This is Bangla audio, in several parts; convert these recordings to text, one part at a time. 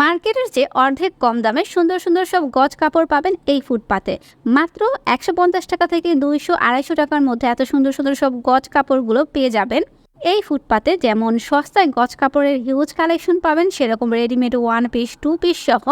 মার্কেটের যে অর্ধেক কম দামে সুন্দর সুন্দর সব গজ কাপড় পাবেন এই ফুটপাতে। মাত্র একশো পঞ্চাশ টাকা থেকে দুইশো আড়াইশো টাকার মধ্যে এত সুন্দর সুন্দর সব গজ কাপড়গুলো পেয়ে যাবেন। এই ফুটপাতে যেমন সস্তায় গজ কাপড়ের হিউজ কালেকশন পাবেন, সেরকম readymade one piece two piece সহ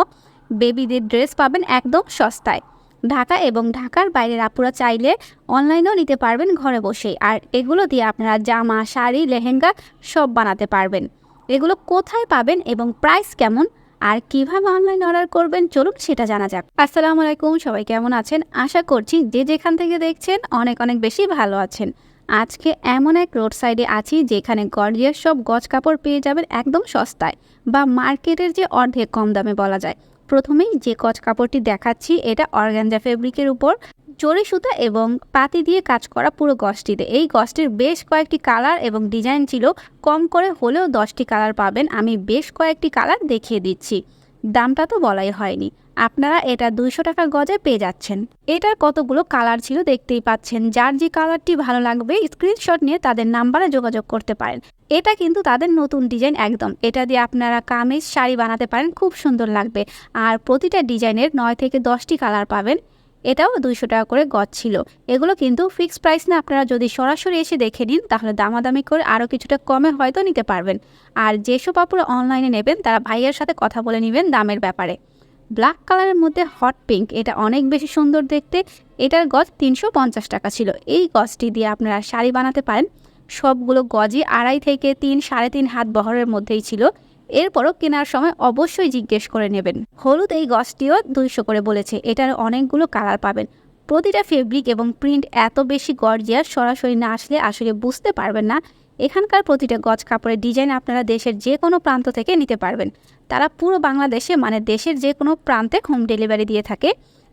বেবিদের ড্রেস পাবেন একদম সস্তায়। ঢাকা এবং ঢাকার বাইরের আপুরা চাইলে অনলাইনেও নিতে পারবেন ঘরে বসেই। আর এগুলো দিয়ে আপনারা জামা, শাড়ি, লেহেঙ্গা সব বানাতে পারবেন। এগুলো কোথায় পাবেন এবং প্রাইস কেমন? আর কীভাবে অনলাইন অর্ডার করবেন, চলুন সেটা জানা যাক। আসসালামু আলাইকুম, সবাই কেমন আছেন? আশা করছি যে যেখান থেকে দেখছেন, অনেক অনেক বেশি ভালো আছেন। আজকে এমন এক রোড সাইডে আছি, যেখানে গর্জিয়াস সব গজ কাপড় পেয়ে যাবেন একদম সস্তায়, বা মার্কেটের যে অর্ধেক কম দামে বলা যায়। প্রথমেই যে কচ কাপড়টি দেখাচ্ছি, এটা অর্গানজা ফেব্রিকের উপর। জরি সুতা এবং পাতি দিয়ে কাজ করা পুরো গজটিতে এই গজটির বেশ কয়েকটি কালার এবং ডিজাইন ছিল। কম করে হলেও দশটি কালার পাবেন। আমি বেশ কয়েকটি কালার দেখিয়ে দিচ্ছি। দামটা তো বলাই হয়নি। আপনারা এটা দুইশো টাকা গজে পেয়ে যাচ্ছেন। এটার কতগুলো কালার ছিল দেখতেই পাচ্ছেন। যার যে কালারটি ভালো লাগবে, স্ক্রিনশট নিয়ে তাদের নাম্বারে যোগাযোগ করতে পারেন। এটা কিন্তু তাদের নতুন ডিজাইন একদম। এটা দিয়ে আপনারা কামিজ শাড়ি বানাতে পারেন। খুব সুন্দর লাগবে। আর প্রতিটা ডিজাইনের নয় থেকে দশটি কালার পাবেন। এটাও দুইশো টাকা করে গজ ছিল। এগুলো কিন্তু ফিক্সড প্রাইস না, আপনারা যদি সরাসরি এসে দেখে নিন, তাহলে দামাদামি করে আরও কিছুটা কমে হয়তো নিতে পারবেন। আর যেসব আপুরা অনলাইনে নেবেন, তারা ভাইয়ের সাথে কথা বলে নেবেন দামের ব্যাপারে। ব্ল্যাক কালারের মধ্যে হট পিঙ্ক এটা অনেক বেশি সুন্দর দেখতে। এটার গজ তিনশো পঞ্চাশ টাকা ছিল। এই গজটি দিয়ে আপনারা শাড়ি বানাতে পারেন। সবগুলো গজই আড়াই থেকে তিন, সাড়ে তিন হাত বহরের মধ্যেই ছিল। এরপরও কেনার সময় অবশ্যই জিজ্ঞেস করে নেবেন। হলুদ এই গছটিও দুইশো করে বলেছে, এটার অনেকগুলো কালার পাবেন। প্রতিটা ফেব্রিক এবং প্রিন্ট এত বেশি গর্জিয়াস সরাসরি না আসলে আসলে বুঝতে পারবেন না। এখানকার প্রতিটা গজ কাপড়ের ডিজাইন আপনারা দেশের যে কোনো প্রান্ত থেকে নিতে পারবেন। তারা পুরো বাংলাদেশে মানে দেশের যে কোনো প্রান্তে হোম ডেলিভারি দিয়ে থাকে।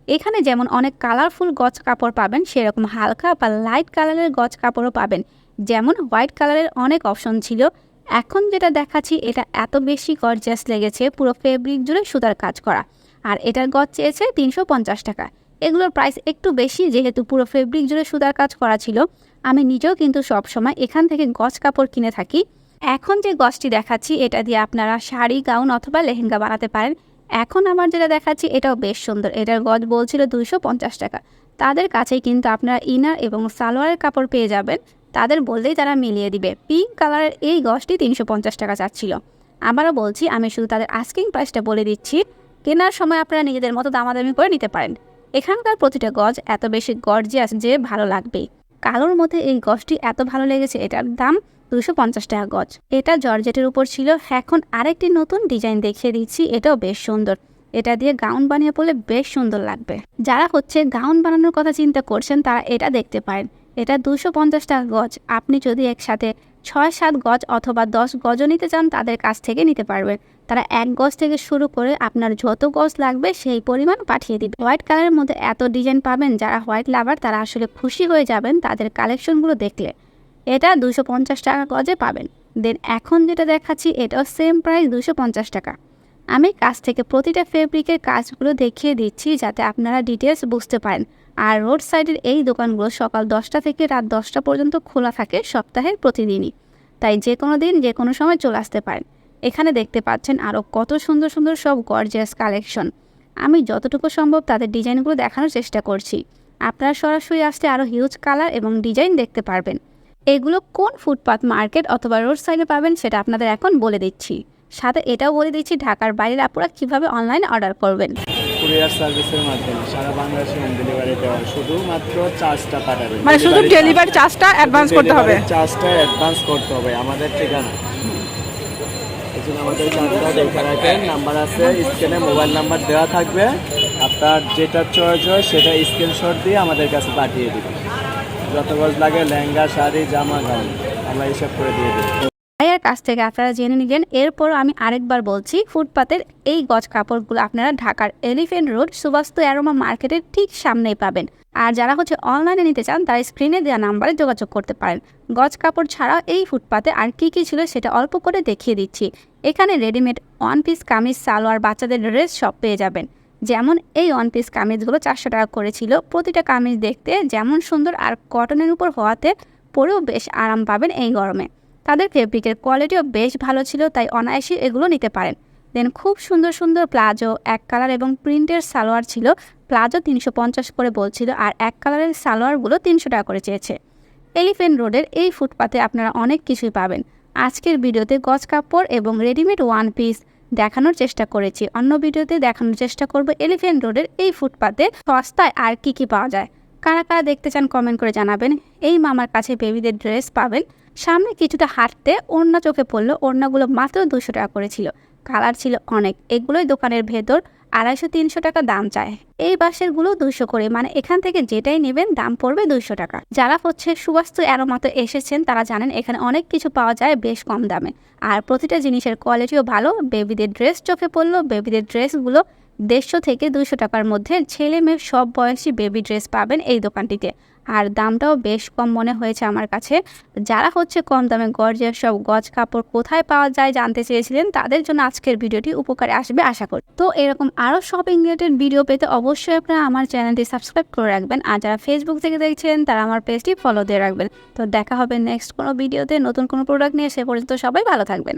এখানে যেমন অনেক কালারফুল গজ কাপড় পাবেন, সেরকম হালকা বা লাইট কালারের গজ কাপড়ও পাবেন। যেমন হোয়াইট কালারের অনেক অপশন ছিল। এখন যেটা দেখাচ্ছি, এটা এত বেশি গর্জিয়াস লেগেছে, পুরো ফেব্রিক জুড়ে সুতার কাজ করা। আর এটার গজ চেয়েছে তিনশো পঞ্চাশ টাকা। এগুলোর প্রাইস একটু বেশি, যেহেতু পুরো ফেব্রিক জুড়ে সুতার কাজ করা ছিল। আমি নিজেও কিন্তু সব সময় এখান থেকে গজ কাপড় কিনে থাকি। এখন যে গজটি দেখাচ্ছি, এটা দিয়ে আপনারা শাড়ি, গাউন অথবা লেহেঙ্গা বানাতে পারেন। এখন আমার যেটা দেখাচ্ছি, এটাও বেশ সুন্দর। এটার গজ বলছিল দুইশো পঞ্চাশ টাকা। তাদের কাছেই কিন্তু আপনারা ইনার এবং সালোয়ারের কাপড় পেয়ে যাবেন। তাদের বললেই তারা মিলিয়ে দিবে। পিঙ্ক কালারের এই গজটি তিনশো পঞ্চাশ টাকা চাচ্ছিল। আবারও বলছি, আমি শুধু তাদের আস্কিং প্রাইসটা বলে দিচ্ছি। কেনার সময় আপনারা নিজেদের মতো দামাদামি করে নিতে পারেন। এখানকার প্রতিটা গজ এত বেশি গর্জিয়াস যে ভালো লাগবেই। কালোর মধ্যে এই গজটি এত ভালো লেগেছে, এটার দাম দুশো পঞ্চাশ টাকা গজ। এটা জর্জেটের উপর ছিল। এখন আরেকটি নতুন ডিজাইন দেখিয়ে দিচ্ছি। এটাও বেশ সুন্দর। এটা দিয়ে গাউন বানিয়ে পড়লে বেশ সুন্দর লাগবে। যারা হচ্ছে গাউন বানানোর কথা চিন্তা করছেন, তারা এটা দেখতে পারেন। এটা দুশো পঞ্চাশ টাকা গজ। আপনি যদি একসাথে ছয় সাত গজ অথবা দশ গজও নিতে চান, তাদের কাছ থেকে নিতে পারবেন। তারা এক গজ থেকে শুরু করে আপনার যত গজ লাগবে, সেই পরিমাণ পাঠিয়ে দিবে। হোয়াইট কালারের মধ্যে এত ডিজাইন পাবেন, যারা হোয়াইট লাভার, তারা আসলে খুশি হয়ে যাবেন তাদের কালেকশনগুলো দেখলে। এটা দুশো পঞ্চাশ টাকা গজে পাবেন। দেন এখন যেটা দেখাচ্ছি, এটাও সেম প্রাইস দুশো পঞ্চাশ টাকা। আমি কাছ থেকে প্রতিটা ফেব্রিকের কাজগুলো দেখিয়ে দিচ্ছি যাতে আপনারা ডিটেলস বুঝতে পারেন। আর রোড সাইডের এই দোকানগুলো সকাল দশটা থেকে রাত দশটা পর্যন্ত খোলা থাকে সপ্তাহের প্রতিদিনই। তাই যে কোনো দিন যে কোনো সময় চলে আসতে পারেন। এখানে দেখতে পাচ্ছেন আরও কত সুন্দর সুন্দর সব গর্জিয়াস কালেকশন আমি যতটুকু সম্ভব তাদের ডিজাইনগুলো দেখানোর চেষ্টা করছি। আপনারা সরাসরি আসতে আরও হিউজ কালার এবং ডিজাইন দেখতে পারবেন। এগুলো কোন ফুটপাথ মার্কেট অথবা রোড সাইডে পাবেন সেটা আপনাদের এখন বলে দিচ্ছি। সাথে এটাও বলে দিচ্ছি ঢাকার বাইরের আপুরা কীভাবে অনলাইন অর্ডার করবেন। কুরিয়ার সার্ভিসের মাধ্যমে সারা বাংলাদেশে হোম ডেলিভারি দেওয়া শুধুমাত্র চার্জটা পাঠাবে মানে শুধু ডেলিভারি চার্জটা অ্যাডভান্স করতে হবে? চার্জটা অ্যাডভান্স করতে হবে আমাদের ঠিকানা। আমাদের চার্জটা দেখে রাখেন নাম্বার আছে স্ক্রিনে মোবাইল নাম্বার দেওয়া থাকবে। আপনার যেটা চয়েস হয় সেটা স্ক্রিনশট দিয়ে আমাদের কাছে পাঠিয়ে দিবেন। যত গজ লাগে লেহেঙ্গা শাড়ি জামা গাউন আমরা হিসাব করে দিয়ে দেবো। ভাইয়ার কাছ থেকে আপনারা জেনে নিলেন। এরপর আমি আরেকবার বলছি, ফুটপাতের এই গজ কাপড়গুলো আপনারা ঢাকার এলিফেন্ট রোড, সুবাস্তু অ্যারোমা মার্কেটের ঠিক সামনেই পাবেন। আর যারা হচ্ছে অনলাইনে নিতে চান, তারা স্ক্রিনে দেওয়া নাম্বারে যোগাযোগ করতে পারেন। গজ কাপড় ছাড়াও এই ফুটপাতে আর কি কি ছিল সেটা অল্প করে দেখিয়ে দিচ্ছি। এখানে readymade one piece kameez, salwar, বাচ্চাদের ড্রেস সব পেয়ে যাবেন। যেমন এই ওয়ান পিস কামিজগুলো চারশো টাকা করেছিল। প্রতিটা কামিজ দেখতে যেমন সুন্দর আর কটনের উপর হওয়াতে পরেও বেশ আরাম পাবেন এই গরমে। তাদের ফেব্রিকের কোয়ালিটিও বেশ ভালো ছিল, তাই অনায়াসে এগুলো নিতে পারেন। দেন খুব সুন্দর সুন্দর প্লাজো, এক কালার এবং প্রিন্টের সালোয়ার ছিল, প্লাজো তিনশো পঞ্চাশ করে বলছিল আর এক কালারের সালোয়ারগুলো তিনশো টাকা করে চেয়েছে। এলিফেন্ট রোডের এই ফুটপাতে আপনারা অনেক কিছুই পাবেন। আজকের ভিডিওতে গজ কাপড় এবং রেডিমেড ওয়ান পিস দেখানোর চেষ্টা করেছি। অন্য ভিডিওতে দেখানোর চেষ্টা করব এলিফেন্ট রোডের এই ফুটপাতে সস্তায় আর কি কি পাওয়া যায়। কারা কারা দেখতে চান কমেন্ট করে জানাবেন। এই মামার কাছে বেবিদের ড্রেস পাবেন। সামনে কিছুটা হাঁটতে ওড়না চোখে পড়ল। ওড়নাগুলো মাত্র দুশো টাকা করেছিল কালার ছিল অনেক। এগুলোই দোকানের ভেতর আড়াইশো, তিনশো টাকা দাম চায়। এই বাসেরগুলো দুশো করে। মানে এখান থেকে যেটাই নেবেন, দাম পড়বে দুশো টাকা। যারা হচ্ছে সুবাস্তু অ্যারোমাতে এসেছেন, তারা জানেন এখানে অনেক কিছু পাওয়া যায় বেশ কম দামে। আর প্রতিটা জিনিসের কোয়ালিটিও ভালো। বেবিদের ড্রেস চোখে পড়ল। বেবিদের ড্রেসগুলো দেড়শো থেকে দুশো টাকার মধ্যে ছেলে মেয়ে সব বয়সী বেবি ড্রেস পাবেন এই দোকানটিতে। আর দামটাও বেশ কম মনে হয়েছে আমার কাছে। যারা হচ্ছে কম দামে গর্জিয়াস সব গজ কাপড় কোথায় পাওয়া যায় জানতে চেয়েছিলেন, তাদের জন্য আজকের ভিডিওটি উপকারে আসবে আশা করি। তো এরকম আরও শপিং রিলেটেড ভিডিও পেতে অবশ্যই আপনারা আমার চ্যানেলটি সাবস্ক্রাইব করে রাখবেন। আর যারা ফেসবুক থেকে দেখছেন, তারা আমার পেজটি ফলো দিয়ে রাখবেন। তো দেখা হবে নেক্সট কোনো ভিডিওতে নতুন কোনো প্রোডাক্ট নিয়ে, সে পর্যন্ত সবাই ভালো থাকবেন।